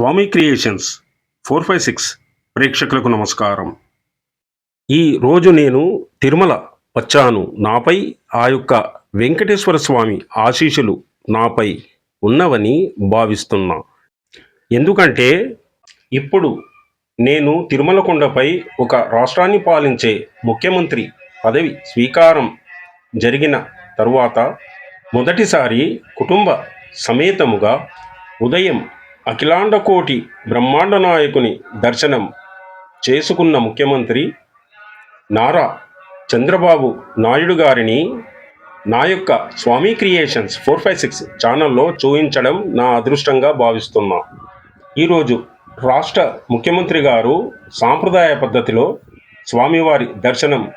Swami creations four five six ప్రేక్షకులకు నమస్కారం. ఈ రోజు నేను తిరుమల వచ్చాను. నాపై ఆ యొక్క వెంకటేశ్వర స్వామి ఆశీస్సులు నాపై ఉన్నవని భావిస్తున్నా. ఎందుకంటే ఇప్పుడు నేను తిరుమలకొండపై ఒక రాష్ట్రాన్ని పాలించే ముఖ్యమంత్రి పదవి స్వీకారం జరిగిన తరువాత మొదటిసారి కుటుంబ సమేతముగా ఉదయం అఖిలాండ కోటి బ్రహ్మాండ నాయకుని దర్శనం చేసుకున్న ముఖ్యమంత్రి నారా చంద్రబాబు నాయుడు గారిని నా యొక్క Swami creations four five six ఛానల్లో చూపించడం నా అదృష్టంగా భావిస్తున్నా. ఈరోజు రాష్ట్ర ముఖ్యమంత్రి గారు సాంప్రదాయ పద్ధతిలో స్వామివారి దర్శనం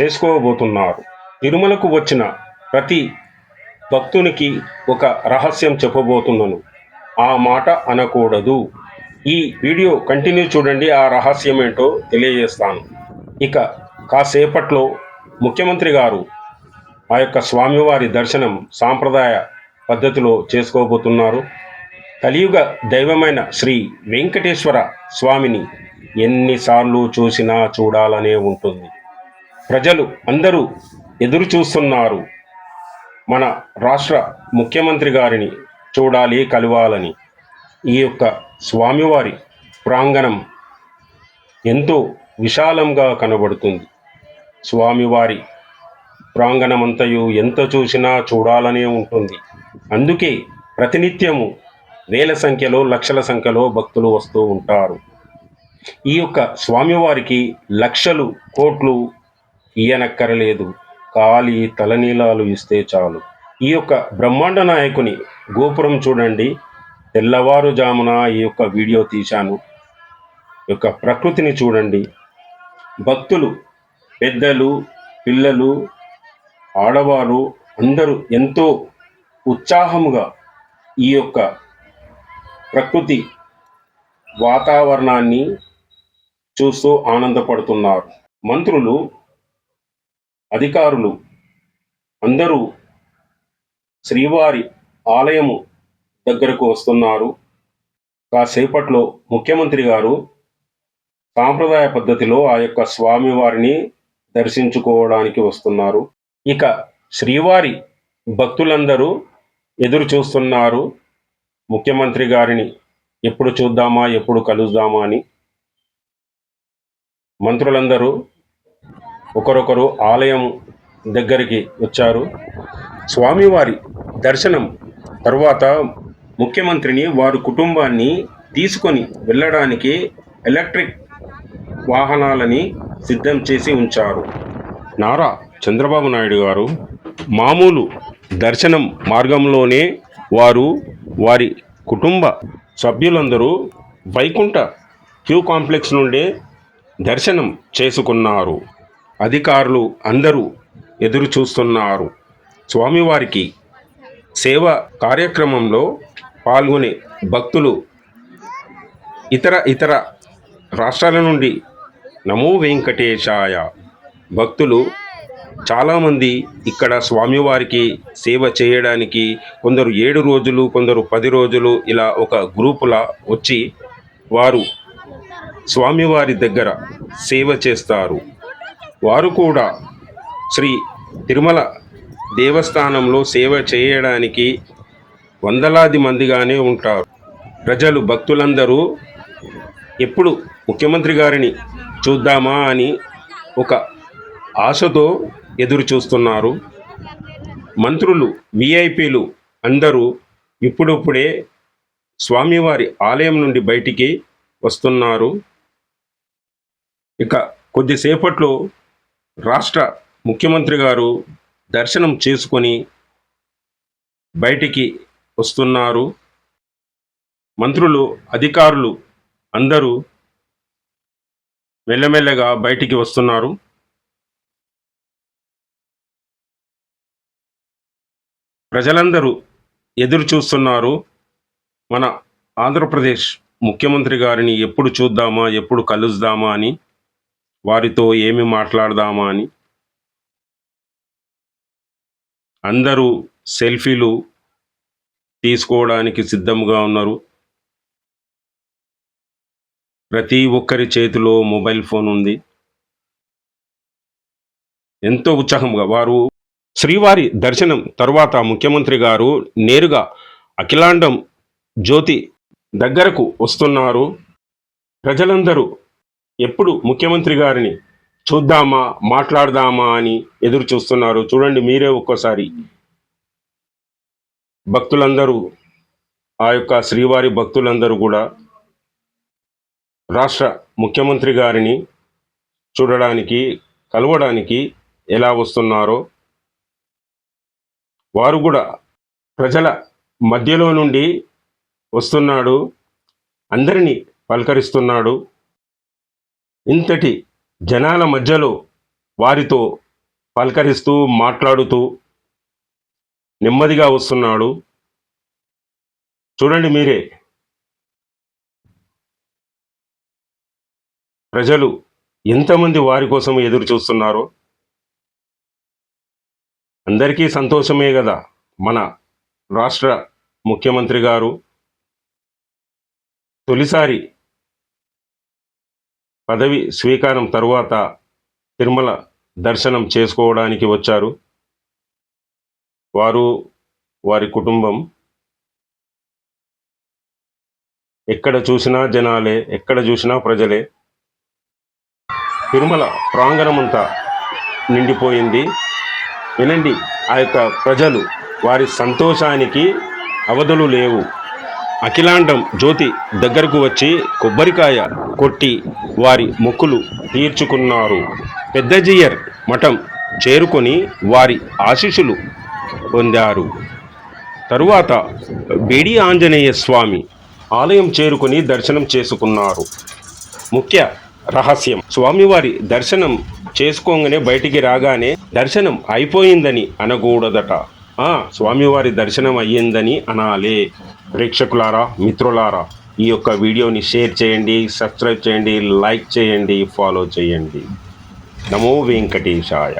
చేసుకోబోతున్నారు. తిరుమలకు వచ్చిన ప్రతి భక్తునికి ఒక రహస్యం చెప్పబోతున్నాను. ఆ మాట అనకూడదు. ఈ వీడియో కంటిన్యూ చూడండి ఆ రహస్యం ఏంటో తెలియజేస్తాను. ఇక కాసేపట్లో ముఖ్యమంత్రి గారు ఆ యొక్క స్వామివారి దర్శనం సాంప్రదాయ పద్ధతిలో చేసుకోబోతున్నారు. కలియుగ దైవమైన శ్రీ వెంకటేశ్వర స్వామిని ఎన్నిసార్లు చూసినా చూడాలనే ఉంటుంది. ప్రజలు అందరూ ఎదురు చూస్తున్నారు మన రాష్ట్ర ముఖ్యమంత్రి గారిని చూడాలి కలవాలని. ఈ యొక్క స్వామివారి ప్రాంగణం ఎంతో విశాలంగా కనబడుతుంది. స్వామివారి ప్రాంగణమంతయు ఎంత చూసినా చూడాలనే ఉంటుంది. అందుకే ప్రతినిత్యము వేల సంఖ్యలో లక్షల సంఖ్యలో భక్తులు వస్తూ ఉంటారు. ఈ యొక్క స్వామివారికి లక్షలు కోట్లు ఇయ్యనక్కరలేదు. కాలి తలనీలాలు ఇస్తే చాలు. ఈ యొక్క బ్రహ్మాండ నాయకుని గోపురం చూడండి. తెల్లవారుజామున ఈ యొక్క వీడియో తీశాను. ఈ యొక్క ప్రకృతిని చూడండి. భక్తులు పెద్దలు పిల్లలు ఆడవారు అందరూ ఎంతో ఉత్సాహముగా ఈ యొక్క ప్రకృతి వాతావరణాన్ని చూస్తూ ఆనందపడుతున్నారు. మంత్రులు అధికారులు అందరూ శ్రీవారి ఆలయము దగ్గరకు వస్తున్నారు. కాసేపట్లో ముఖ్యమంత్రి గారు సాంప్రదాయ పద్ధతిలో ఆ యొక్క స్వామివారిని దర్శించుకోవడానికి వస్తున్నారు. ఇక శ్రీవారి భక్తులందరూ ఎదురు చూస్తున్నారు. ముఖ్యమంత్రి గారిని ఎప్పుడు చూద్దామా ఎప్పుడు కలుద్దామా అని. మంత్రులందరూ ఒకరొకరు ఆలయం దగ్గరికి వచ్చారు. స్వామివారి దర్శనం తరువాత ముఖ్యమంత్రిని వారి కుటుంబాన్ని తీసుకొని వెళ్ళడానికి ఎలక్ట్రిక్ వాహనాలని సిద్ధం చేసి ఉంచారు. నారా చంద్రబాబు నాయుడు గారు మామూలు దర్శనం మార్గంలోనే వారు వారి కుటుంబ సభ్యులందరూ వైకుంఠ క్యూ కాంప్లెక్స్ నుండే దర్శనం చేసుకున్నారు. అధికారులు అందరూ ఎదురు చూస్తున్నారు స్వామివారికి సేవ కార్యక్రమంలో పాల్గొనే భక్తులు ఇతర ఇతర రాష్ట్రాల నుండి నమో వెంకటేశాయ భక్తులు చాలామంది ఇక్కడ స్వామివారికి సేవ చేయడానికి కొందరు ఏడు రోజులు కొందరు పది రోజులు ఇలా ఒక గ్రూపులా వచ్చి వారు స్వామివారి దగ్గర సేవ చేస్తారు. వారు కూడా శ్రీ తిరుమల దేవస్థానంలో సేవ చేయడానికి వందలాది మందిగానే ఉంటారు. ప్రజలు భక్తులందరూ ఎప్పుడు ముఖ్యమంత్రి గారిని చూద్దామా అని ఒక ఆశతో ఎదురు చూస్తున్నారు. మంత్రులు విఐపీలు అందరూ ఇప్పుడిప్పుడే స్వామివారి ఆలయం నుండి బయటికి వస్తున్నారు. ఇక కొద్దిసేపట్లో రాష్ట్ర ముఖ్యమంత్రి గారు దర్శనం చేసుకొని బయటికి వస్తున్నారు. మంత్రులు అధికారులు అందరూ మెల్లమెల్లగా బయటికి వస్తున్నారు. ప్రజలందరూ ఎదురు చూస్తున్నారు. మన ఆంధ్రప్రదేశ్ ముఖ్యమంత్రి గారిని ఎప్పుడు చూద్దామా ఎప్పుడు కలుద్దామా అని వారితో ఏమి మాట్లాడదామా అని. అందరూ సెల్ఫీలు తీసుకోవడానికి సిద్ధంగా ఉన్నారు. ప్రతి ఒక్కరి చేతిలో మొబైల్ ఫోన్ ఉంది. ఎంతో ఉత్సాహంగా వారు శ్రీవారి దర్శనం తరువాత ముఖ్యమంత్రి గారు నేరుగా అఖిలాండం జ్యోతి దగ్గరకు వస్తున్నారు. ప్రజలందరూ ఎప్పుడు ముఖ్యమంత్రి గారిని చూద్దామా మాట్లాడదామా అని ఎదురు చూస్తున్నారు. చూడండి మీరే ఒక్కోసారి. భక్తులందరూ ఆ యొక్క శ్రీవారి భక్తులందరూ కూడా రాష్ట్ర ముఖ్యమంత్రి గారిని చూడడానికి కలవడానికి ఎలా వస్తున్నారో వారు కూడా ప్రజల మధ్యలో నుండి వస్తున్నాడు అందరినీ పలకరిస్తున్నాడు. ఇంతటి జనాల మధ్యలో వారితో పలకరిస్తూ మాట్లాడుతూ నెమ్మదిగా వస్తున్నాడు. చూడండి మీరే. ప్రజలు ఎంతమంది వారి కోసం ఎదురు చూస్తున్నారో. అందరికీ సంతోషమే కదా మన రాష్ట్ర ముఖ్యమంత్రి గారు. తొలిసారి పదవి స్వీకారం తరువాత తిరుమల దర్శనం చేసుకోవడానికి వచ్చారు. వారు వారి కుటుంబం ఎక్కడ చూసినా జనాలే ఎక్కడ చూసినా ప్రజలే. తిరుమల ప్రాంగణమంతా నిండిపోయింది. వినండి ఆ యొక్క ప్రజలు వారి సంతోషానికి అవధులు లేవు. అఖిలాండం జ్యోతి దగ్గరకు వచ్చి కొబ్బరికాయ కొట్టి వారి మొక్కులు తీర్చుకున్నారు. పెద్దజీయర్ మఠం చేరుకొని వారి ఆశీస్సులు పొందారు. తరువాత బేడి ఆంజనేయ స్వామి ఆలయం చేరుకొని దర్శనం చేసుకున్నారు. ముఖ్య రహస్యం స్వామివారి దర్శనం చేసుకోగానే బయటికి రాగానే దర్శనం అయిపోయిందని అనకూడదట. స్వామివారి దర్శనం అయ్యిందని అనాలే. ప్రేక్షకులారా మిత్రులారా ఈ యొక్క వీడియోని షేర్ చేయండి సబ్స్క్రైబ్ చేయండి లైక్ చేయండి ఫాలో చేయండి. నమో వెంకటేశాయ.